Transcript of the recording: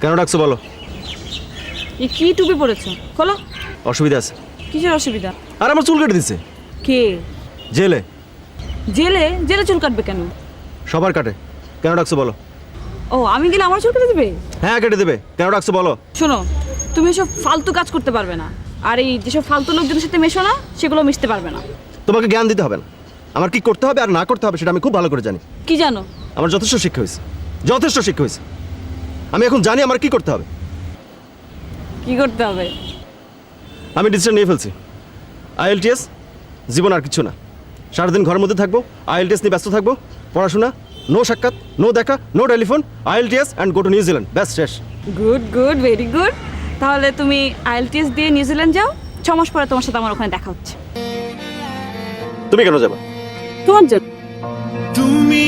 কেন ডাকছো বলো? এ কি টুপি পরেছো? খোলো। অসুবিধা আছে। কিসের অসুবিধা? আর আমার চুল কেটে দিচ্ছে কে? জেলে। জেলে? জেলে চুল কাটবে কেন? সবার কাটে। কেন ডাকছো বলো? ও আমি গেলে আমার চুল কেটে দেবে? হ্যাঁ কেটে দেবে। কেন ডাকছো বলো? শোনো তুমি এসব ফালতু কাজ করতে পারবে না। আর এই যেসব ফালতু লোকজনের সাথে মেশো না সেগুলো মিশতে পারবে না। তোমাকে জ্ঞান দিতে হবে না। আমার কি করতে হবে আর না করতে হবে সেটা আমি খুব ভালো করে জানি। কি জানো? আমার যথেষ্ট শিক্ষা হয়েছে। যথেষ্ট শিক্ষা হয়েছে। আমি এখন জানি আমার কি করতে হবে। কি করতে হবে? আমি ডিসিশন নিয়ে ফেলছি। আইএলটিএস জীবন আর কিছু না। সারাদিন ঘরের মধ্যে থাকব আইএলটিএস নিয়ে ব্যস্ত থাকব পড়াশোনা নো সাক্ষাৎ নো দেখা no telephone IELTS and go to New Zealand ব্যাস শেষ। গুড গুড ভেরি গুড তাহলে তুমি আইএলটিএস দিয়ে নিউজিল্যান্ড যাও ছ মাস পরে তোমার সাথে আমার ওখানে দেখা হচ্ছে। তুমি কেন যাবে? তোমার জন্য। তুমি